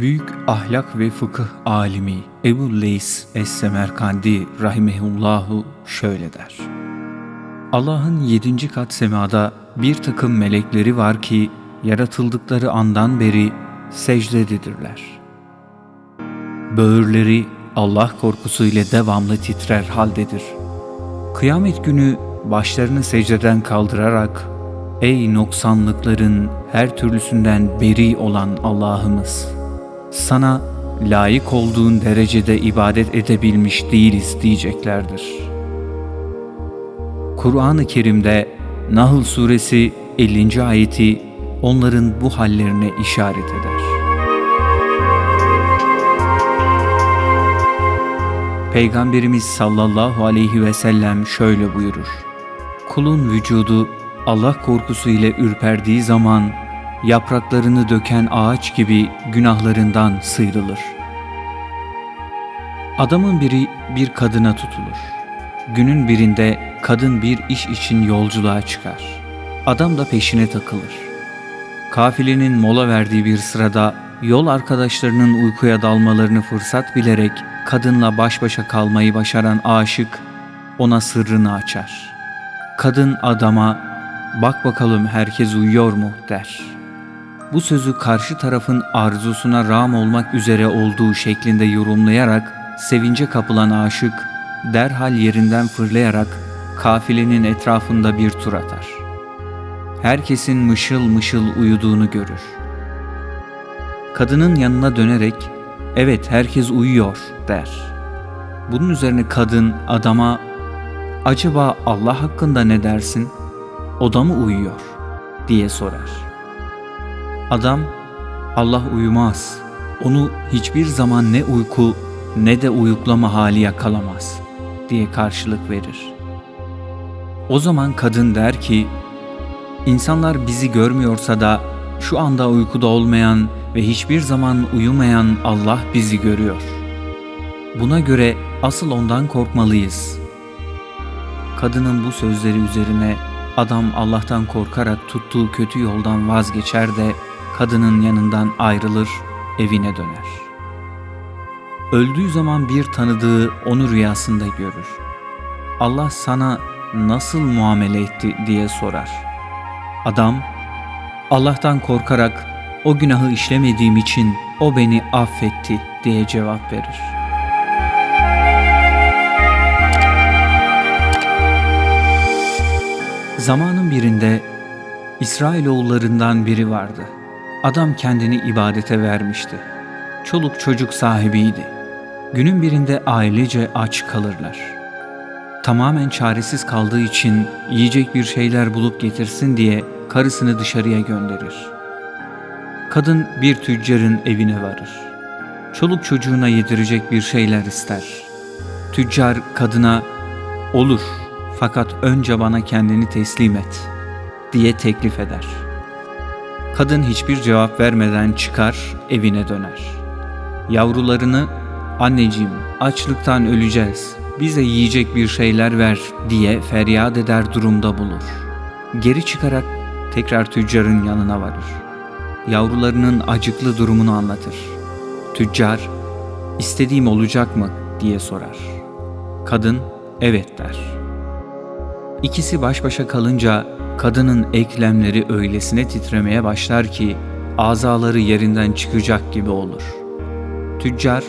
Büyük ahlak ve fıkıh alimi Ebu Leys Es-Semerkandi rahimehullahu şöyle der. Allah'ın yedinci kat semada bir takım melekleri var ki yaratıldıkları andan beri secdededirler. Böğürleri Allah korkusu ile devamlı titrer haldedir. Kıyamet günü başlarını secdeden kaldırarak Ey noksanlıkların her türlüsünden beri olan Allah'ımız! Sana layık olduğun derecede ibadet edebilmiş değiliz diyeceklerdir. Kur'an-ı Kerim'de Nahl suresi 50. ayeti onların bu hallerine işaret eder. Peygamberimiz sallallahu aleyhi ve sellem şöyle buyurur. Kulun vücudu Allah korkusu ile ürperdiği zaman yapraklarını döken ağaç gibi günahlarından sıyrılır. Adamın biri bir kadına tutulur. Günün birinde kadın bir iş için yolculuğa çıkar. Adam da peşine takılır. Kafilenin mola verdiği bir sırada yol arkadaşlarının uykuya dalmalarını fırsat bilerek kadınla baş başa kalmayı başaran aşık ona sırrını açar. Kadın adama bak bakalım herkes uyuyor mu der. Bu sözü karşı tarafın arzusuna rağm olmak üzere olduğu şeklinde yorumlayarak sevince kapılan aşık derhal yerinden fırlayarak kafilenin etrafında bir tur atar. Herkesin mışıl mışıl uyuduğunu görür. Kadının yanına dönerek evet herkes uyuyor der. Bunun üzerine kadın adama acaba Allah hakkında ne dersin? O da mı uyuyor? diye sorar. Adam Allah uyumaz. Onu hiçbir zaman ne uyku ne de uyuklama hali yakalamaz diye karşılık verir. O zaman kadın der ki İnsanlar bizi görmüyorsa da şu anda uykuda olmayan ve hiçbir zaman uyumayan Allah bizi görüyor. Buna göre asıl ondan korkmalıyız. Kadının bu sözleri üzerine adam Allah'tan korkarak tuttuğu kötü yoldan vazgeçer de kadının yanından ayrılır, evine döner. Öldüğü zaman bir tanıdığı onu rüyasında görür. Allah sana nasıl muamele etti diye sorar. Adam, Allah'tan korkarak o günahı işlemediğim için o beni affetti diye cevap verir. Zamanın birinde İsrailoğullarından biri vardı. Adam kendini ibadete vermişti. Çoluk çocuk sahibiydi. Günün birinde ailece aç kalırlar. Tamamen çaresiz kaldığı için yiyecek bir şeyler bulup getirsin diye karısını dışarıya gönderir. Kadın bir tüccarın evine varır. Çoluk çocuğuna yedirecek bir şeyler ister. Tüccar kadına olur fakat önce bana kendini teslim et diye teklif eder. Kadın hiçbir cevap vermeden çıkar evine döner. Yavrularını anneciğim açlıktan öleceğiz bize yiyecek bir şeyler ver diye feryat eder durumda bulur. Geri çıkarak tekrar tüccarın yanına varır. Yavrularının acıklı durumunu anlatır. Tüccar, istediğim olacak mı diye sorar. Kadın, evet der. İkisi baş başa kalınca kadının eklemleri öylesine titremeye başlar ki azaları yerinden çıkacak gibi olur. Tüccar,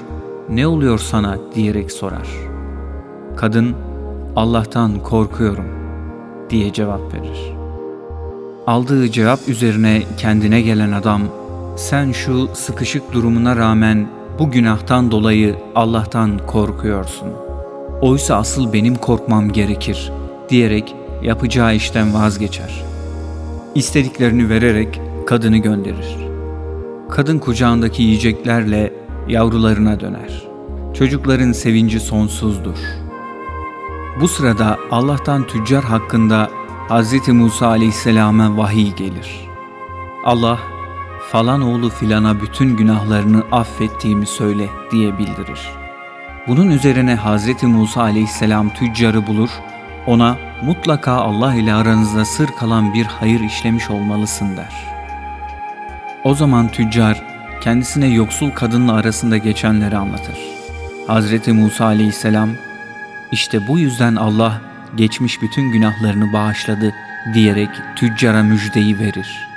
ne oluyor sana diyerek sorar. Kadın, Allah'tan korkuyorum diye cevap verir.'' Aldığı cevap üzerine kendine gelen adam, sen şu sıkışık durumuna rağmen bu günahtan dolayı Allah'tan korkuyorsun. Oysa asıl benim korkmam gerekir diyerek yapacağı işten vazgeçer. İstediklerini vererek kadını gönderir. Kadın kucağındaki yiyeceklerle yavrularına döner. Çocukların sevinci sonsuzdur. Bu sırada Allah'tan tüccar hakkında Hz. Musa aleyhisselama vahiy gelir. Allah falan oğlu filana bütün günahlarını affettiğimi söyle diye bildirir. Bunun üzerine Hz. Musa aleyhisselam tüccarı bulur, ona mutlaka Allah ile aranızda sır kalan bir hayır işlemiş olmalısın der. O zaman tüccar kendisine yoksul kadınla arasında geçenleri anlatır. Hazreti Musa aleyhisselam, işte bu yüzden Allah geçmiş bütün günahlarını bağışladı diyerek tüccara müjdeyi verir.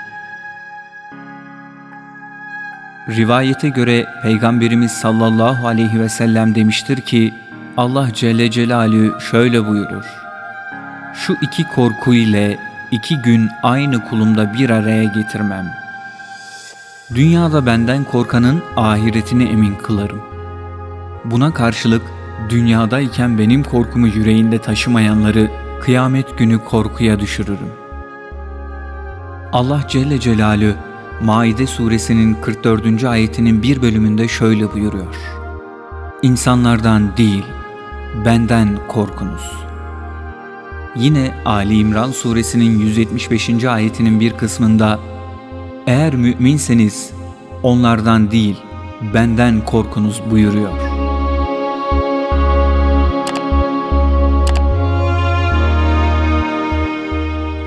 Rivayete göre Peygamberimiz sallallahu aleyhi ve sellem demiştir ki Allah Celle Celaluhu şöyle buyurur. Şu iki korku ile iki gün aynı kulumda bir araya getirmem. Dünyada benden korkanın ahiretini emin kılarım. Buna karşılık dünyadayken benim korkumu yüreğinde taşımayanları kıyamet günü korkuya düşürürüm. Allah Celle Celaluhu Maide suresinin 44. ayetinin bir bölümünde şöyle buyuruyor. İnsanlardan değil, benden korkunuz. Yine Ali İmran suresinin 175. ayetinin bir kısmında eğer müminseniz onlardan değil, benden korkunuz buyuruyor.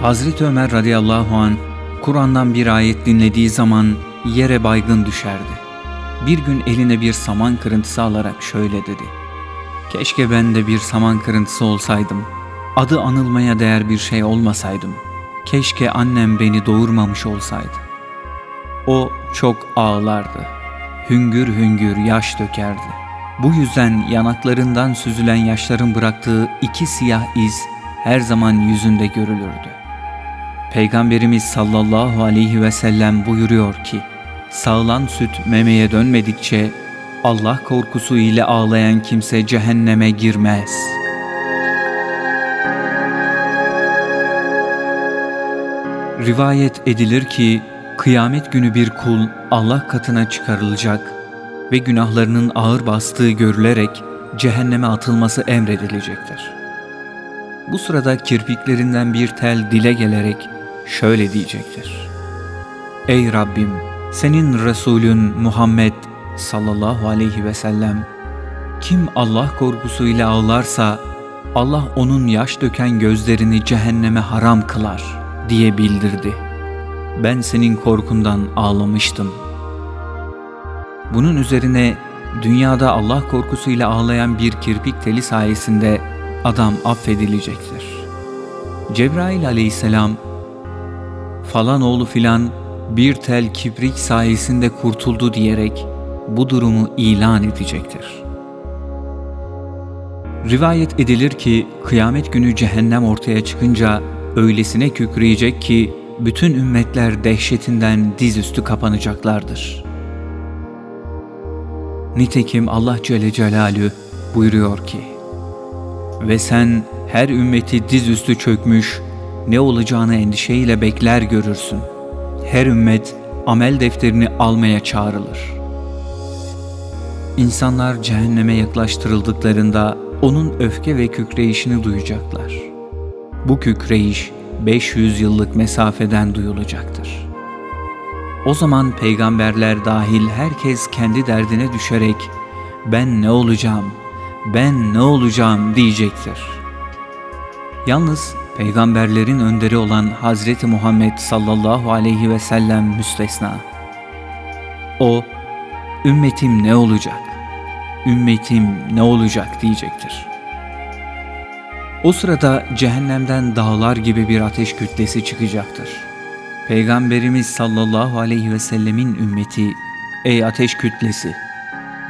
Hazreti Ömer radıyallahu an Kur'an'dan bir ayet dinlediği zaman yere baygın düşerdi. Bir gün eline bir saman kırıntısı alarak şöyle dedi. Keşke ben de bir saman kırıntısı olsaydım. Adı anılmaya değer bir şey olmasaydım. Keşke annem beni doğurmamış olsaydı. O çok ağlardı. Hüngür hüngür yaş dökerdi. Bu yüzden yanaklarından süzülen yaşların bıraktığı iki siyah iz her zaman yüzünde görülürdü. Peygamberimiz sallallahu aleyhi ve sellem buyuruyor ki, sağlan süt memeye dönmedikçe Allah korkusu ile ağlayan kimse cehenneme girmez. Rivayet edilir ki kıyamet günü bir kul Allah katına çıkarılacak ve günahlarının ağır bastığı görülerek cehenneme atılması emredilecektir. Bu sırada kirpiklerinden bir tel dile gelerek şöyle diyecektir. Ey Rabbim! Senin Resulün Muhammed sallallahu aleyhi ve sellem kim Allah korkusuyla ağlarsa Allah onun yaş döken gözlerini cehenneme haram kılar diye bildirdi. Ben senin korkundan ağlamıştım. Bunun üzerine dünyada Allah korkusuyla ağlayan bir kirpik teli sayesinde adam affedilecektir. Cebrail aleyhisselam falan oğlu filan bir tel kibrik sayesinde kurtuldu diyerek bu durumu ilan edecektir. Rivayet edilir ki kıyamet günü cehennem ortaya çıkınca öylesine kükreyecek ki bütün ümmetler dehşetinden dizüstü kapanacaklardır. Nitekim Allah Celle Celalü buyuruyor ki Ve sen her ümmeti dizüstü çökmüş ne olacağını endişeyle bekler görürsün. Her ümmet amel defterini almaya çağrılır. İnsanlar cehenneme yaklaştırıldıklarında onun öfke ve kükreyişini duyacaklar. Bu kükreyiş 500 yıllık mesafeden duyulacaktır. O zaman peygamberler dahil herkes kendi derdine düşerek ben ne olacağım, ben ne olacağım diyecektir. Yalnız peygamberlerin önderi olan Hazreti Muhammed sallallahu aleyhi ve sellem müstesna. O, ümmetim ne olacak, ümmetim ne olacak diyecektir. O sırada cehennemden dağlar gibi bir ateş kütlesi çıkacaktır. Peygamberimiz sallallahu aleyhi ve sellemin ümmeti, ey ateş kütlesi,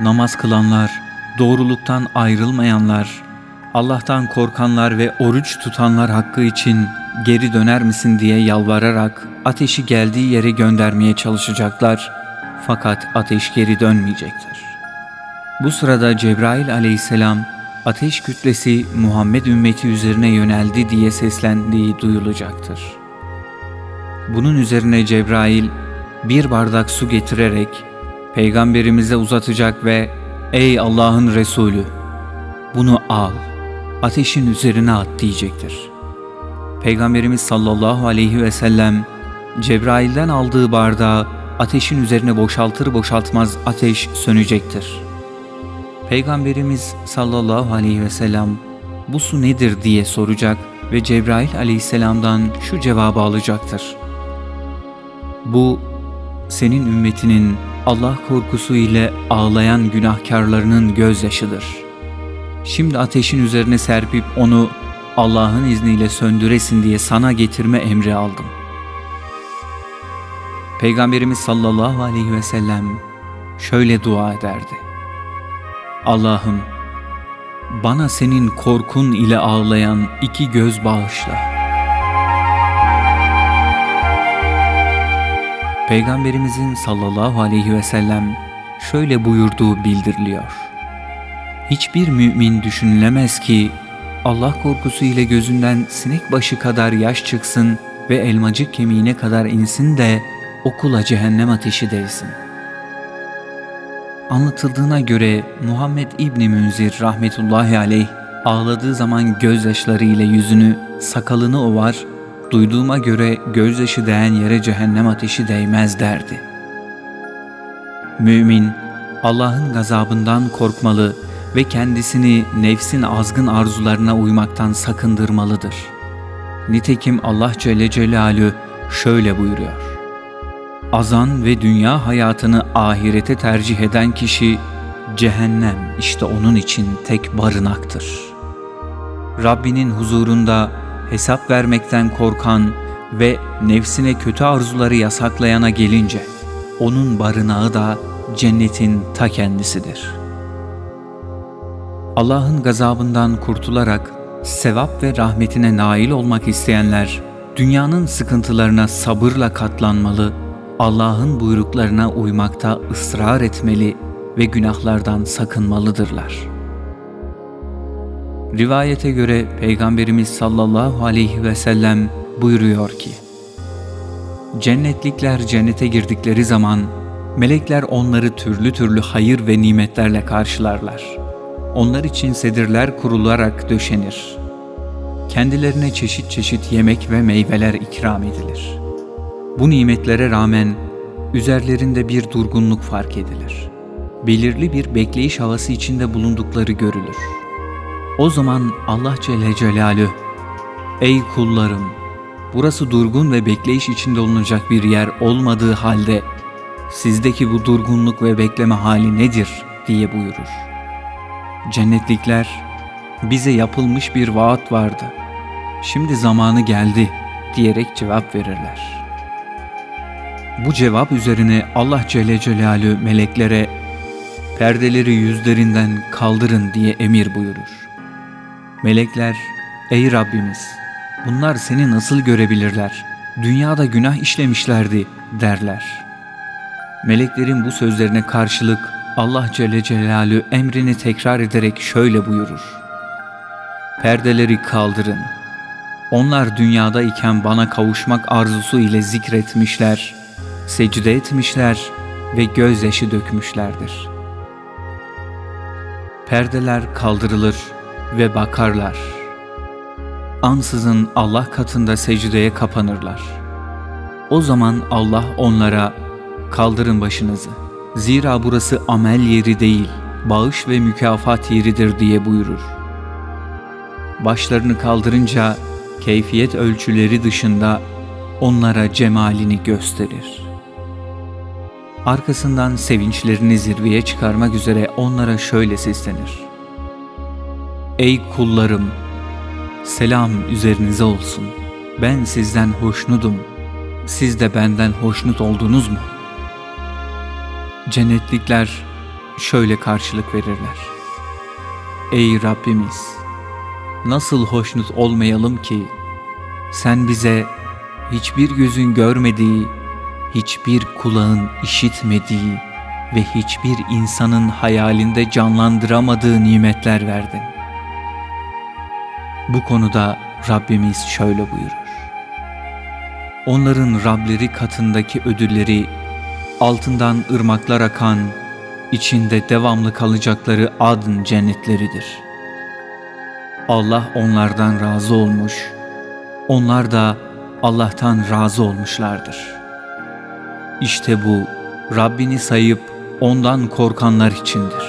namaz kılanlar, doğruluktan ayrılmayanlar, Allah'tan korkanlar ve oruç tutanlar hakkı için geri döner misin diye yalvararak ateşi geldiği yere göndermeye çalışacaklar fakat ateş geri dönmeyecektir. Bu sırada Cebrail aleyhisselam ateş kütlesi Muhammed ümmeti üzerine yöneldi diye seslendiği duyulacaktır. Bunun üzerine Cebrail bir bardak su getirerek peygamberimize uzatacak ve ''Ey Allah'ın Resulü bunu al.'' ateşin üzerine at diyecektir. Peygamberimiz sallallahu aleyhi ve sellem Cebrail'den aldığı bardağı ateşin üzerine boşaltır boşaltmaz ateş sönecektir. Peygamberimiz sallallahu aleyhi ve sellem bu su nedir diye soracak ve Cebrail aleyhisselamdan şu cevabı alacaktır. Bu senin ümmetinin Allah korkusu ile ağlayan günahkarlarının gözyaşıdır. Şimdi ateşin üzerine serpip onu Allah'ın izniyle söndüresin diye sana getirme emri aldım. Peygamberimiz sallallahu aleyhi ve sellem şöyle dua ederdi. Allah'ım bana senin korkun ile ağlayan iki göz bağışla. Peygamberimizin sallallahu aleyhi ve sellem şöyle buyurduğu bildiriliyor. Hiçbir mümin düşünülemez ki Allah korkusu ile gözünden sinek başı kadar yaş çıksın ve elmacık kemiğine kadar insin de okula cehennem ateşi değsin. Anlatıldığına göre Muhammed İbni Münzir rahmetullahi aleyh ağladığı zaman gözyaşları ile yüzünü, sakalını ovar, duyduğuma göre gözyaşı değen yere cehennem ateşi değmez derdi. Mümin, Allah'ın gazabından korkmalı ve kendisini nefsin azgın arzularına uymaktan sakındırmalıdır. Nitekim Allah Celle Celaluhu şöyle buyuruyor. Azan ve dünya hayatını ahirete tercih eden kişi cehennem işte onun için tek barınaktır. Rabbinin huzurunda hesap vermekten korkan ve nefsine kötü arzuları yasaklayana gelince onun barınağı da cennetin ta kendisidir. Allah'ın gazabından kurtularak sevap ve rahmetine nail olmak isteyenler dünyanın sıkıntılarına sabırla katlanmalı, Allah'ın buyruklarına uymakta ısrar etmeli ve günahlardan sakınmalıdırlar.'' Rivayete göre Peygamberimiz sallallahu aleyhi ve sellem buyuruyor ki, Cennetlikler cennete girdikleri zaman melekler onları türlü türlü hayır ve nimetlerle karşılarlar. Onlar için sedirler kurularak döşenir. Kendilerine çeşit çeşit yemek ve meyveler ikram edilir. Bu nimetlere rağmen üzerlerinde bir durgunluk fark edilir. Belirli bir bekleyiş havası içinde bulundukları görülür.'' O zaman Allah Celle Celaluhu, Ey kullarım! Burası durgun ve bekleyiş içinde olunacak bir yer olmadığı halde sizdeki bu durgunluk ve bekleme hali nedir diye buyurur. Cennetlikler bize yapılmış bir vaat vardı. Şimdi zamanı geldi diyerek cevap verirler. Bu cevap üzerine Allah Celle Celaluhu meleklere perdeleri yüzlerinden kaldırın diye emir buyurur. Melekler, ey Rabbimiz bunlar seni nasıl görebilirler? Dünyada günah işlemişlerdi derler. Meleklerin bu sözlerine karşılık Allah Celle Celaluhu emrini tekrar ederek şöyle buyurur. Perdeleri kaldırın. Onlar dünyada iken bana kavuşmak arzusu ile zikretmişler, secde etmişler ve gözyaşı dökmüşlerdir. Perdeler kaldırılır ve bakarlar. Ansızın Allah katında secdeye kapanırlar. O zaman Allah onlara kaldırın başınızı. Zira burası amel yeri değil, bağış ve mükafat yeridir diye buyurur. Başlarını kaldırınca keyfiyet ölçüleri dışında onlara cemalini gösterir. Arkasından sevinçlerini zirveye çıkarmak üzere onlara şöyle seslenir. Ey kullarım! Selam üzerinize olsun. Ben sizden hoşnutum. Siz de benden hoşnut oldunuz mu? Cennetlikler şöyle karşılık verirler. Ey Rabbimiz! Nasıl hoşnut olmayalım ki sen bize hiçbir gözün görmediği, hiçbir kulağın işitmediği ve hiçbir insanın hayalinde canlandıramadığı nimetler verdin. Bu konuda Rabbimiz şöyle buyurur. Onların Rableri katındaki ödülleri altından ırmaklar akan, içinde devamlı kalacakları adın cennetleridir. Allah onlardan razı olmuş, onlar da Allah'tan razı olmuşlardır. İşte bu Rabbini sayıp ondan korkanlar içindir.